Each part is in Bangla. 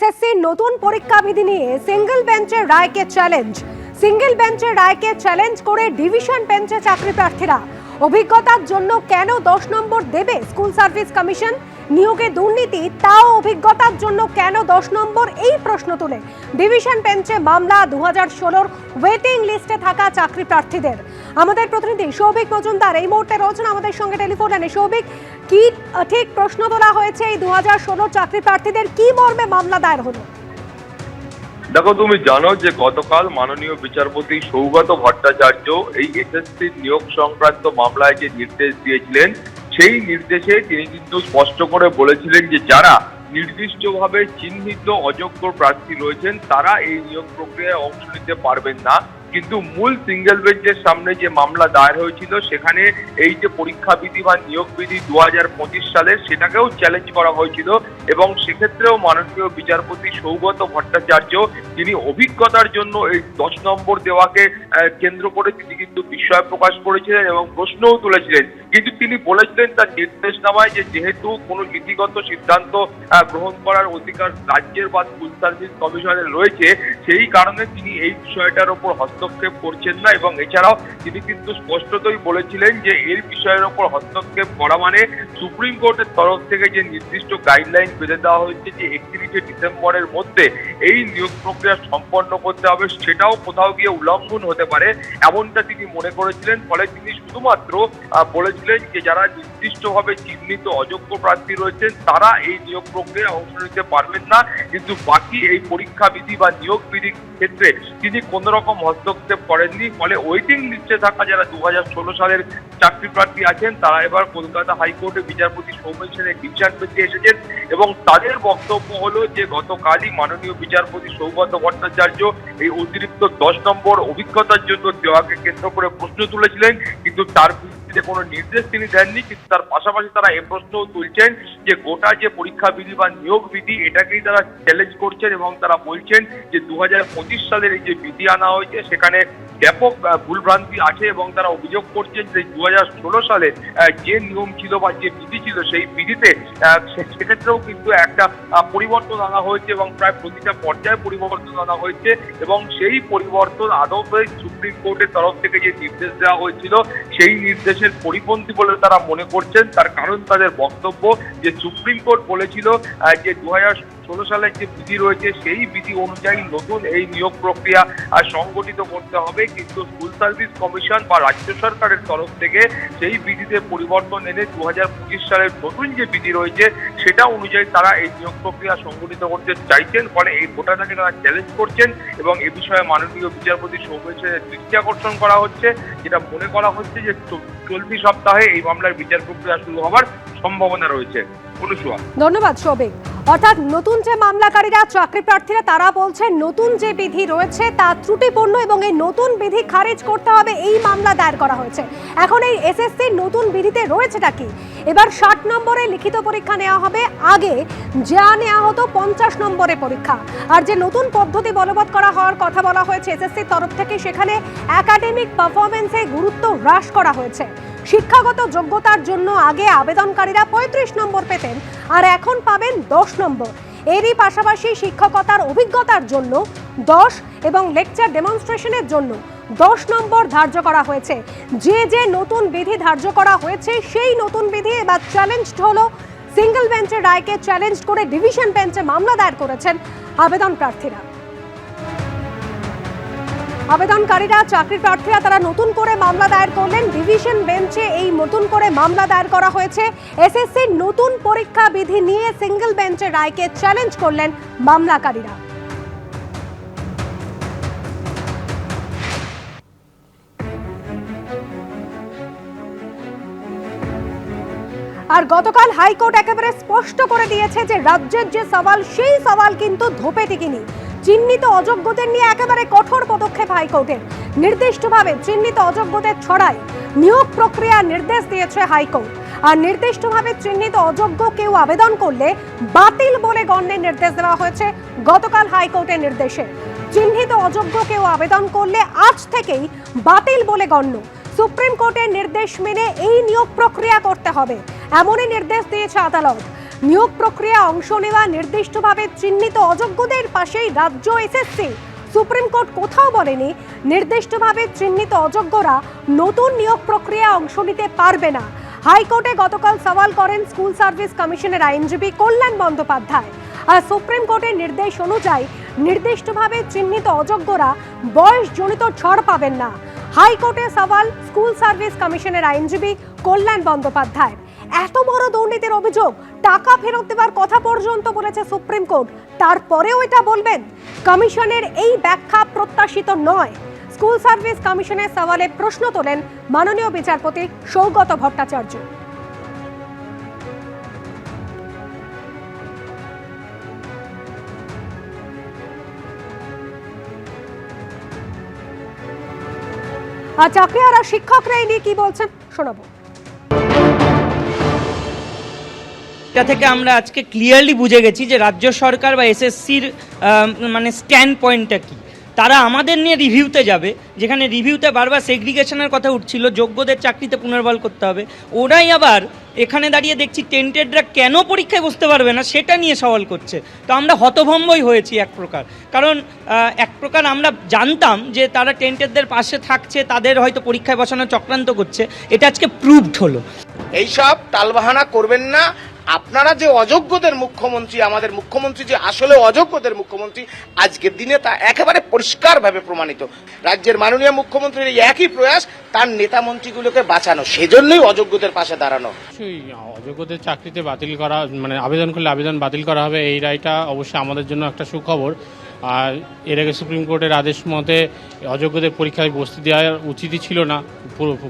এসএসসির নতুন পরীক্ষা বিধি নিয়ে সিঙ্গেল বেঞ্চের রায়কে চ্যালেঞ্জ। সিঙ্গেল বেঞ্চের রায়কে চ্যালেঞ্জ করে ডিভিশন বেঞ্চে চাকরি প্রার্থীরা। অভিজ্ঞতার জন্য কেন দশ নম্বর দেবে স্কুল সার্ভিস কমিশন? নিয়োগে দুর্নীতি, তাও অভিজ্ঞতার জন্য কেন দশ নম্বর? এই প্রশ্ন তুলে ডিভিশন বেঞ্চে মামলা দু হাজার ষোলোর ওয়েটিং লিস্টে থাকা চাকরি প্রার্থীদের। আমাদের প্রতিনিধি সৌভিক মজুমদার এই মুহূর্তে রয়েছেন আমাদের সঙ্গে টেলিফোন লাইনে। সৌভিক, কি ঠিক প্রশ্ন তোলা হয়েছে এই দু হাজার ষোলোর চাকরি প্রার্থীদের? কি মর্মে মামলা দায়ের হলো? দেখো, তুমি জানো যে গতকাল মাননীয় বিচারপতি সৌগত ভট্টাচার্য এই এসএসসি নিয়োগ সংক্রান্ত মামলায় যে নির্দেশ দিয়েছিলেন সেই নির্দেশে তিনি কিন্তু স্পষ্ট করে বলেছিলেন যে যারা নির্দিষ্টভাবে চিহ্নিত অযোগ্য প্রার্থী রয়েছেন, তারা এই নিয়োগ প্রক্রিয়ায় অংশ নিতে পারবেন না। কিন্তু মূল সিঙ্গেল বেঞ্চের সামনে যে মামলা দায়ের হয়েছিল, সেখানে এই যে পরীক্ষা বিধি বা নিয়োগ বিধি দু হাজার পঁচিশ সালের, সেটাকেও চ্যালেঞ্জ করা হয়েছিল এবং সেক্ষেত্রেও মাননীয় বিচারপতি সৌগত ভট্টাচার্য, তিনি অভিজ্ঞতার জন্য এই দশ নম্বর দেওয়াকে কেন্দ্র করে তিনি কিন্তু বিস্ময় প্রকাশ করেছিলেন এবং প্রশ্নও তুলেছিলেন। কিন্তু তিনি বলেছিলেন তার নির্দেশনামায় যে যেহেতু কোনো নীতিগত সিদ্ধান্ত গ্রহণ করার অধিকার রাজ্যের বা স্কুল সার্ভিস কমিশনের রয়েছে, সেই কারণে তিনি এই বিষয়টার উপর ওপর হস্তক্ষেপ করছেন না এবং এছাড়াও তিনি কিন্তু স্পষ্টতই বলেছিলেন যে এর বিষয়ের ওপর হস্তক্ষেপ করা মানে সুপ্রিম কোর্টের তরফ থেকে যে নির্দিষ্ট গাইডলাইন বেঁধে দেওয়া হয়েছে যে একত্রিশে ডিসেম্বরের মধ্যে এই নিয়োগ প্রক্রিয়া সম্পন্ন করতে হবে, সেটাও কোথাও গিয়ে উল্লঙ্ঘন হতে পারে এমনটা তিনি মনে করেছিলেন। ফলে তিনি শুধুমাত্র বলেছিলেন যে যারা নির্দিষ্টভাবে চিহ্নিত অযোগ্য প্রার্থী রয়েছেন, তারা এই নিয়োগ প্রক্রিয়ায় অংশ নিতে পারবেন না। কিন্তু বাকি এই পরীক্ষা বিধি বা নিয়োগ বিধির ক্ষেত্রে তিনি কোন রকম হস্তক্ষেপ করেননি। ফলে ওয়েটিং লিস্টে থাকা যারা দু সালের চাকরি প্রার্থী আছেন, তারা এবার কলকাতা হাইকোর্টে বিচারপতি সৌমেন সেনের বিচার পেতে এসেছেন এবং তাদের বক্তব্য হলো যে, গতকালই মাননীয় বিচারপতি সৌগত ভট্টাচার্য এই অতিরিক্ত দশ নম্বর অভিজ্ঞতার জন্য দেওয়াকে কেন্দ্র করে প্রশ্ন তুলেছিলেন। কিন্তু তার ভিত্তিতে কোনো নির্দেশ তিনি দেননি, কিন্তু তার পাশাপাশি তারা এ প্রশ্নও তুলছেন যে গোটা যে পরীক্ষা বিধি বা নিয়োগ বিধি, এটাকেই তারা চ্যালেঞ্জ করছেন এবং তারা বলছেন যে দু হাজার পঁচিশ সালের এই যে বিধি আনা হয়েছে, সেখানে ব্যাপক ভুলভ্রান্তি আছে এবং তারা অভিযোগ করছেন যে দু ষোলো সালে যে নিয়ম ছিল বা যে বিধি ছিল সেই বিধিতে সেক্ষেত্রেও কিন্তু একটা পরিবর্তন আনা হয়েছে এবং প্রায় প্রতিটা পর্যায়ে পরিবর্তন আনা হয়েছে এবং সেই পরিবর্তন আদৌ সুপ্রিম কোর্টের তরফ থেকে যে নির্দেশ দেওয়া হয়েছিল, সেই নির্দেশের পরিপন্থী বলে তারা মনে করছেন। তার কারণ তাদের বক্তব্য যে সুপ্রিম কোর্ট বলেছিল যে দু ষোলো সালের যে বিধি রয়েছে, সেই বিধি অনুযায়ী নতুন এই নিয়োগ প্রক্রিয়া সংগঠিত করতে হবে। কিন্তু স্কুল সার্ভিস কমিশন বা রাজ্য সরকারের তরফ থেকে সেই বিধিতে পরিবর্তন এনে দু হাজার পঁচিশ সালের নতুন যে বিধি রয়েছে, সেটা অনুযায়ী তারা এই নিয়োগ প্রক্রিয়া সংগঠিত করতে চাইছেন। ফলে এই গোটাটাকে তারা চ্যালেঞ্জ করছেন এবং এ বিষয়ে মাননীয় বিচারপতি সৌমেশের দৃষ্টি আকর্ষণ করা হচ্ছে, যেটা মনে করা হচ্ছে যে চলতি সপ্তাহে এই মামলার বিচার প্রক্রিয়া শুরু হওয়ার সম্ভাবনা রয়েছে। অনুসুয়া ধন্যবাদ, সৌভিক। অর্থাৎ নতুন যে মামলাকারীরা, চাকরি প্রার্থীরা, তারা বলছে নতুন যে বিধি রয়েছে তা ত্রুটিপূর্ণ এবং এই নতুন বিধি খারিজ করতে হবে, এই মামলা দায়ের করা হয়েছে। এখন এই এসএসসি নতুন বিধিতে রয়েছেটা কি? এবার ষাট নম্বরে লিখিত পরীক্ষা নেওয়া হবে, আগে যা নেওয়া হতো পঞ্চাশ নম্বরে পরীক্ষা। আর যে নতুন পদ্ধতি বলবৎ করা হওয়ার কথা বলা হয়েছে এসএসসির তরফ থেকে, সেখানে একাডেমিক পারফরমেন্সে গুরুত্ব হ্রাস করা হয়েছে। শিক্ষাগত যোগ্যতার জন্য আগে আবেদনকারীরা পঁয়ত্রিশ নম্বর পেতেন, আর এখন পাবেন দশ নম্বর। এরই পাশাপাশি শিক্ষকতার অভিজ্ঞতার জন্য দশ এবং লেকচার ডেমনস্ট্রেশনের জন্য দশ নম্বর ধার্য করা হয়েছে। যে যে নতুন বিধি ধার্য করা হয়েছে, সেই নতুন বিধি এবার চ্যালেঞ্জড হলো। সিঙ্গেল বেঞ্চের রায়কে চ্যালেঞ্জ করে ডিভিশন বেঞ্চে মামলা দায়ের করেছেন আবেদন প্রার্থীরা। আবেদনকারীরা চাকরি প্রার্থীরা তারা নতুন করে মামলা দায়ের করলেন। ডিভিশন বেঞ্চে এই নতুন করে মামলা দায়ের করা হয়েছে। এসএসসির নতুন পরীক্ষা বিধি নিয়ে সিঙ্গেল বেঞ্চের রায়কে চ্যালেঞ্জ করলেন মামলাকারীরা। আর গতকাল হাইকোর্ট একেবারে স্পষ্ট করে দিয়েছে যে রাজ্যের যে সওয়াল, সেই সওয়াল কিন্তু ধোপে টিকিনি। চিহ্নিত অযোগ্যদের নিয়ে একেবারে কঠোর পদক্ষেপ হাইকোর্টের। নির্দিষ্টভাবে চিহ্নিত অযোগ্যদের ছড়ায় নিয়োগ প্রক্রিয়া নির্দেশ দিয়েছে হাইকোর্ট। আর নির্দিষ্টভাবে চিহ্নিত অযোগ্য কেউ আবেদন করলে বাতিল বলে গণ্যের নির্দেশ দেওয়া হয়েছে গতকাল হাইকোর্টের নির্দেশে। চিহ্নিত অযোগ্য কেউ আবেদন করলে আজ থেকেই বাতিল বলে গণ্য। সুপ্রিম কোর্টের নির্দেশ মেনে এই নিয়োগ প্রক্রিয়া করতে হবে, এমনই নির্দেশ দিয়েছে আদালত। নিয়োগ প্রক্রিয়া অংশ নেওয়া নির্দিষ্টভাবে চিহ্নিত অযোগ্যদের পাশেই রাজ্য এসএসসি। সুপ্রিম কোর্ট কোথাও বলেনি নির্দিষ্টভাবে চিহ্নিত অযোগ্যরা নতুন নিয়োগ প্রক্রিয়া অংশ নিতে পারবে না। হাইকোর্টে গতকাল সওয়াল করেন স্কুল সার্ভিস কমিশনের আইনজীবী কল্যাণ বন্দ্যোপাধ্যায়। আর সুপ্রিম কোর্টের নির্দেশ অনুযায়ী নির্দিষ্টভাবে চিহ্নিত অযোগ্যরা বয়সজনিত ছাড় পাবেন না। হাইকোর্টে সওয়াল স্কুল সার্ভিস কমিশনের আইনজীবী কল্যাণ বন্দ্যোপাধ্যায়। এত বড় দুর্নীতির অভিযোগ, টাকা ফেরত দেওয়ার কথা পর্যন্ত বলেছে সুপ্রিম কোর্ট। তারপরেও এটা বলবেন? কমিশনের এই ব্যাখ্যা প্রত্যাশিত নয়। স্কুল সার্ভিস কমিশনের সওয়ালে প্রশ্ন তোলেন মাননীয় বিচারপতি সৌগত ভট্টাচার্য। আর চাকরিহারা শিক্ষকরা এই নিয়ে কি বলছেন? শোনাবো। এটা থেকে আমরা আজকে ক্লিয়ারলি বুঝে গেছি যে রাজ্য সরকার বা এসএসসির মানে স্ট্যান্ড পয়েন্টটা কি। তারা আমাদের নিয়ে রিভিউতে যাবে, যেখানে রিভিউতে বারবার সেগ্রিগেশনের কথা উঠছিল, যোগ্যদের চাকরিতে পুনর্বল করতে হবে। ওরাই আবার এখানে দাঁড়িয়ে দেখছি টেন্টেডরা কেন পরীক্ষায় বসতে পারবে না, সেটা নিয়ে সওয়াল করছে। তো আমরা হতভম্বই হয়েছি এক প্রকার। কারণ এক প্রকার আমরা জানতাম যে তারা টেন্টেডদের পাশে থাকছে, তাদের হয়তো পরীক্ষায় বসানো চক্রান্ত করছে। এটা আজকে প্রুভড হলো। এইসব টালবাহানা করবেন না আপনারা যে অযোগ্যদের মুখ্যমন্ত্রী, আমাদের মুখ্যমন্ত্রী যে আসলে অযোগ্যদের মুখ্যমন্ত্রী, আজকের দিনে তা একেবারে পরিষ্কারভাবে প্রমাণিত। রাজ্যের মাননীয় মুখ্যমন্ত্রীর এই একই প্রয়াস, তার নেতা মন্ত্রীগুলোকে বাঁচানো, সেজন্যই অযোগ্যদের পাশে দাঁড়ানো। অযোগ্যদের চাকরিতে বাতিল করা মানে আবেদন করলে আবেদন বাতিল করা হবে, এই রায়টা অবশ্যই আমাদের জন্য একটা সুখবর। আর এর আগে সুপ্রিম কোর্টের আদেশ মতে অযোগ্যদের পরীক্ষায় বসতে দেওয়া উচিতই ছিল না।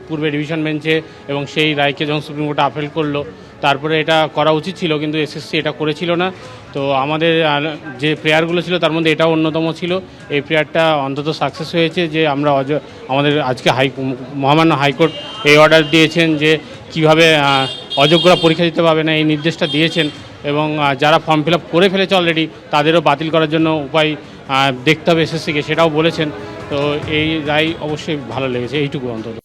পূর্ব- ডিভিশন বেঞ্চে এবং সেই রায়কে যখন সুপ্রিম কোর্ট আপিল করল, তারপরে এটা করা উচিত ছিল কিন্তু এসএসসি এটা করেছিল না। তো আমাদের যে প্রেয়ারগুলো ছিল তার মধ্যে এটাও অন্যতম ছিল। এই প্রেয়ারটা অন্তত সাকসেস হয়েছে যে আমরা আমাদের আজকে হাই মহামান্য হাইকোর্ট এই অর্ডার দিয়েছেন যে কীভাবে অযোগ্যরা পরীক্ষা দিতে পারবে না, এই নির্দেশটা দিয়েছেন এবং যারা ফর্ম ফিল করে ফেলেছে অলরেডি তাদেরও বাতিল করার জন্য উপায় দেখতে হবে এসএসসিকে সেটাও বলেছেন। তো এই রায় অবশ্যই ভালো লেগেছে, এইটুকু অন্তত।